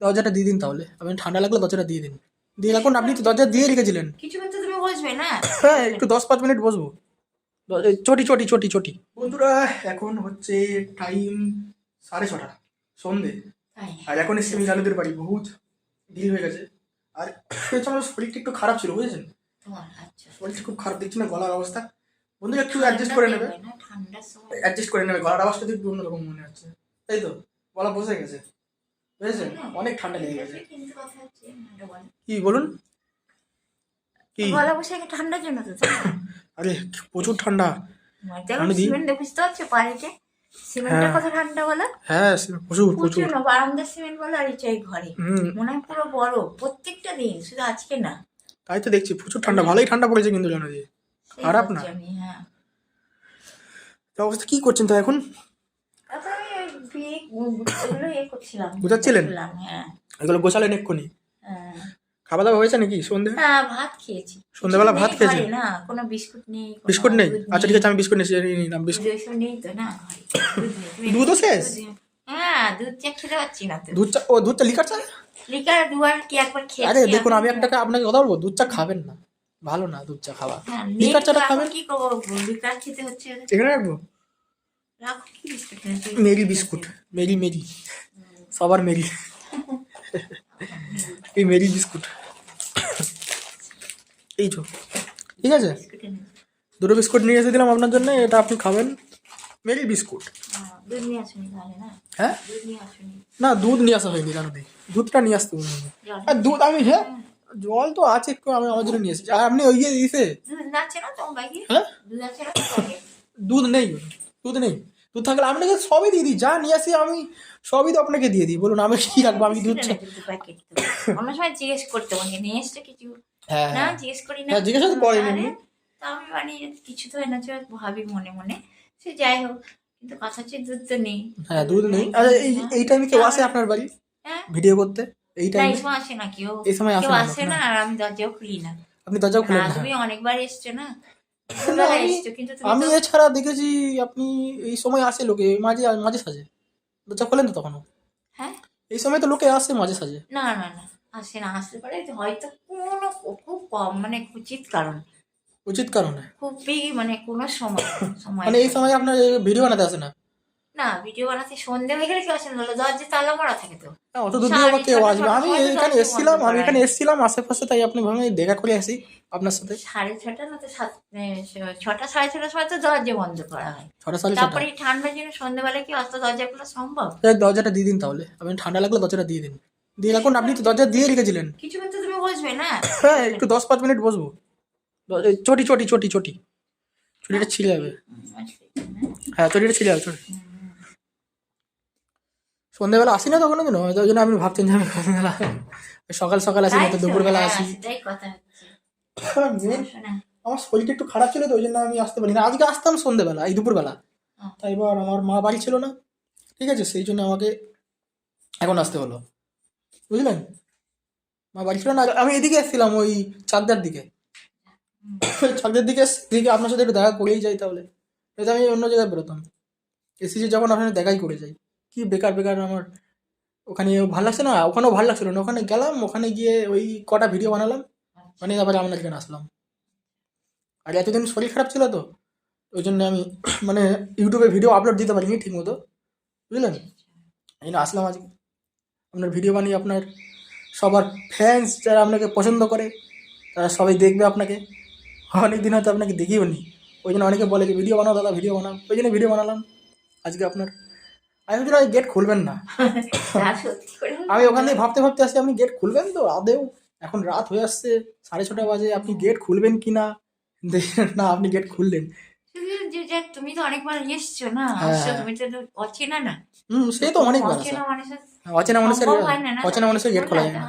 দরজাটা দিয়ে দিন তাহলে। আপনি ঠান্ডা লাগলে দরজাটা দিয়ে দিন। দিয়ে রাখুন আপনি তো দরজা দিয়ে রেখেছিলেন। কিছুক্ষণ তো তুমি বসবে না? হ্যাঁ একটু দশ পাঁচ মিনিট বসবো। চটি চটি চটি চটি। বন্ধুরা এখন হচ্ছে টাইম সাড়ে ছটা সন্ধে। আর এখন এসে আমি জানুদের বাড়ি বহুত দেরি হয়ে গেছে। আর আমার শরীরটা একটু খারাপ ছিল বুঝেছেন? আচ্ছা। শরীরটা খুব খারাপ দেখছি না গলার অবস্থা। বন্ধুরা একটু অ্যাডজাস্ট করে নেবে। অ্যাডজাস্ট করে নেবে গলার আওয়াজটা একটু অন্যরকম মনে হচ্ছে। তাই তো? গলা বসে গেছে। বুঝেছেন? অনেক ঠান্ডা লেগে গেছে। কি বলুন? কি? গলা বসে ঠান্ডার জন্য তো আরে প্রচুর ঠান্ডা। সিমেন্ট বুঝতে পারছ সিমেন্টের হ্যাঁ। কথা ঠান্ডা বলো। হ্যাঁ প্রচুর প্রচুর না বারান্দার সিমেন্ট বলো আর এই ঘরে। মনে হয় পুরো বড় প্রত্যেকটা দিন শুধু আজকে না। তাই তো দেখছি প্রচুর ঠান্ডা ভালোই ঠান্ডা পড়েছে কিন্তু জানো যে। খারাপ না। হ্যাঁ। তো অবস্থা কি করছেন তো এখন? ইয়ে করছিলাম গুছাচ্ছিলেন? হ্যাঁ। এগুলো গোছালেন এক্ষুনি? হ্যাঁ। খাওয়া দাওয়া হয়েছে নাকি সন্ধে হ্যাঁ ভাত খেয়েছি। সন্ধ্যাবেলা ভাত? ঘরে না কোনো বিস্কুট নেই বিস্কুট নেই? আচ্ছা ঠিক আছে আমি বিস্কুট নিয়ে নিলাম বিস্কুট। নেই তো না। দুধও শেষ? হ্যাঁ দুধ চা খেতে পাচ্ছি না তো। দুধ চা ও দুধ চা লিকার চা? লিকার দুবার কি একবার খেয়েছি আরে দেখুন আমি একটা আপনাকে কথা বলব দুধ চা খাবেন না। ভালো না দুধ চা খাওয়া। হ্যাঁ, লিকার চাটা খাবেন? কি করব লিকার খেতে হচ্ছে। এখানে রাখব রাখো কি বিস্কুট এনেছো? মেরি বিস্কুট মেরি মেরি সবার মেরি এই মেরি বিস্কুট এই তো ঠিক আছে বিস্কুট এনেছো। দুটো বিস্কুট নিয়ে এসে দিলাম আপনার জন্য এটা আপনি খাবেন মেরি বিস্কুট হ্যাঁ, দুধ নিয়ে আসুনি তাহলে না হ্যাঁ দুধ নিয়ে আসুনি না দুধ নিয়ে আসা হয়নি জানো দি দুধটা নিয়ে আসতে হবে আমাকে। জল আর দুধ আমি হ্যাঁ জল তো আছে একটু আমি আমার জন্য নিয়ে এসেছি আর আপনি ওই ইয়ে দিয়েছে দুধ আছে হ্যাঁ দুধ নেই। দুধ থাকলে আপনাকে সবই দিয়ে দিই যা নিয়ে আসি আমি সবই তো আপনাকে দিয়ে দিই। বলুন আমি কি রাখব? আমি দুধ সময় জিজ্ঞেস করতে বলছে নিয়ে এসছো কিছু? হ্যাঁ। না হ্যাঁ জিজ্ঞেস করি না। হ্যাঁ, জিজ্ঞাসা তো করেনি। তা আমি বানিয়ে কিছু তো এনেছো ভাবি মনে মনে। সে যাই হোক কিন্তু কথা হচ্ছে দুধ তো নেই। হ্যাঁ দুধ নেই। আচ্ছা এই এই টাইমে কেউ আসে আপনার বাড়ি? হ্যাঁ। ভিডিও করতে? এই টাইমে এই সময় আসে না কেউ। এই সময় আসে না। আর আমি দরজাও খুলি না। আপনি দরজাও খুলেন না না? তুমি অনেকবার এসছো না? আমি- এছাড়া দেখেছি আপনি এই সময় আসে লোকে মাঝে মাঝে সাজে। দরজা খোলেন তো তখনও? হ্যাঁ? এই সময় তো লোকে আসে মাঝে সাজে। না না না আসে না আসতে পারে হয়তো কোনো খুব কম মানে উচিত কারণ। উচিত কারণে। খুবই মানে কোনো সময় সময় মানে এই সময় আপনার ভিডিও বানাতে আসে না? না ভিডিও বানাতে সন্ধে হয়ে গেলে কেউ আসে না বলো দরজা তালা মারা থাকে তো। অত দূর দিয়ে আবার কেউ আসবে আমি এখানে এসেছিলাম আমি এখানে এসেছিলাম আশেপাশে তাই আপনি ভাবেন দেখা করে আসি আপনার সাথে। সাড়ে ছটা না তো সাত ছটা সাড়ে ছটার সময় তো দরজা বন্ধ করা হয়। ছটা সাড়ে তারপরে ঠান্ডার জন্য সন্ধ্যেবেলা কি অত দরজা খোলা সম্ভব? দরজাটা দিয়ে দিন তাহলে। আপনি ঠান্ডা লাগলে দরজাটা দিয়ে দিন। দিয়ে রাখুন আপনি তো দরজা দিয়ে রেখেছিলেন। কিছুক্ষণ তো তুমি বসবে না। হ্যাঁ একটু দশ পাঁচ মিনিট বসবো। চটি চটি চটি চটি। চটিটা ছিঁড়ে যাবে। হ্যাঁ চটিটা ছিঁড়ে যাবে চটি সন্ধ্যেবেলা আসি না তখন কেন? ওই জন্য আপনি ভাবছেন যে আমি সন্ধ্যেবেলা। সকাল সকাল আসি না তো তো, দুপুরবেলা হ্যাঁ, আসি না। আমার শরীরটা একটু খারাপ ছিল তো ওই জন্য আমি আসতে পারি না আজকে আসতাম সন্ধ্যেবেলা এই দুপুরবেলা। তাই এবার আমার মা বাড়ি ছিল না। ঠিক আছে সেই জন্য আমাকে এখন আসতে হলো। বুঝলেন? মা বাড়ি ছিল না আমি এদিকে এসেছিলাম ওই চাকদার দিকে। চাকদার দিকে এস- দিকে আপনার সাথে একটু দেখা করেই যাই তাহলে। আমি অন্য জায়গায় বেরোতাম। এসেছি যখন আপনার দেখাই করে যাই। কি বেকার বেকার আমার। ওখানে ভালো লাগছে না? ওখানেও ভালো লাগছিল না। ওখানে গেলাম, ওখানে গিয়ে ওই কটা ভিডিও বানালাম। মানে তারপরে আপনার এখানে আসলাম। আর এতদিন শরীর খারাপ ছিল তো, ওই জন্য আমি মানে ইউটিউবে ভিডিও আপলোড দিতে পারিনি ঠিক মতো বুঝলেন? এই জন্য আসলাম আজকে। আপনার ভিডিও বানিয়ে আপনার সবার ফ্যান্স যারা আপনাকে পছন্দ করে, তারা সবাই দেখবে আপনাকে। অনেক দিন হয়তো আপনাকে দেখিও নি। ওই জন্য অনেকে বলে যে ভিডিও বানাও দাদা ভিডিও বানাও। ওই জন্য ভিডিও বানালাম। আজকে আপনার আমি ভাবছিলাম গেট খুলবেন না। করে আমি ওখান থেকে ভাবতে ভাবতে আসছি আপনি গেট খুলবেন তো? আদেও এখন রাত হয়ে আসছে সাড়ে ছটা বাজে আপনি গেট খুলবেন কি না? না আপনি গেট খুললেন। তুমি তো অনেকবার এসছো না? হ্যাঁ, হ্যাঁ। তুমি তো অচেনা না? হুম সে তো অনেকবার অচেনা মানুষের অচেনা মানুষের হয় গেট খোলা যায় না।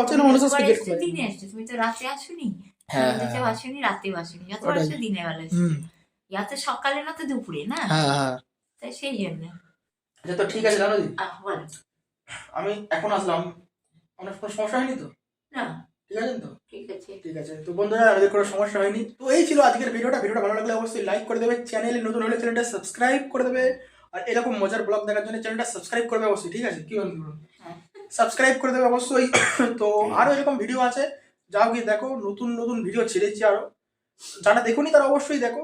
অচেনা মানুষের গেট খোলা দিনে। এসছো। তুমি তো রাতে আসোনি? হ্যাঁ, হ্যাঁ। আসোনি আসোনি। ওটাই। দিনের বেলা এসছো হুম। ইয়া তো সকালে না তো দুপুরে না? হ্যাঁ হ্যাঁ। তাই সেই জন্য। আচ্ছা তো ঠিক আছে জানো বল। আমি এখন আসলাম। আপনার কোনো সমস্যা হয়নি তো? না। ঠিক আছে তো? ঠিক আছে। ঠিক আছে। তো বন্ধুরা আমাদের কোনো সমস্যা হয়নি। তো এই ছিল আজকের ভিডিওটা। ভিডিওটা ভালো লাগলে অবশ্যই লাইক করে দেবে। চ্যানেলে নতুন হলে চ্যানেলটা সাবস্ক্রাইব করে দেবে। আর এরকম মজার ব্লগ দেখার জন্য চ্যানেলটা সাবস্ক্রাইব করবে অবশ্যই। ঠিক আছে? কি বলুন সাবস্ক্রাইব হ্যাঁ। করে দেবে অবশ্যই। তো আরও এরকম ভিডিও আছে। যাও গিয়ে দেখো। নতুন নতুন ভিডিও ছেড়েছি আরও যারা দেখুনি তারা অবশ্যই দেখো।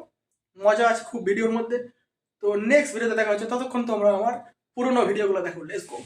মজা আছে খুব ভিডিওর মধ্যে। তো নেক্সট ভিডিওতে দেখা হচ্ছে ততক্ষণ তোমরা আমার পুরোনো ভিডিওগুলো দেখো লেটস গো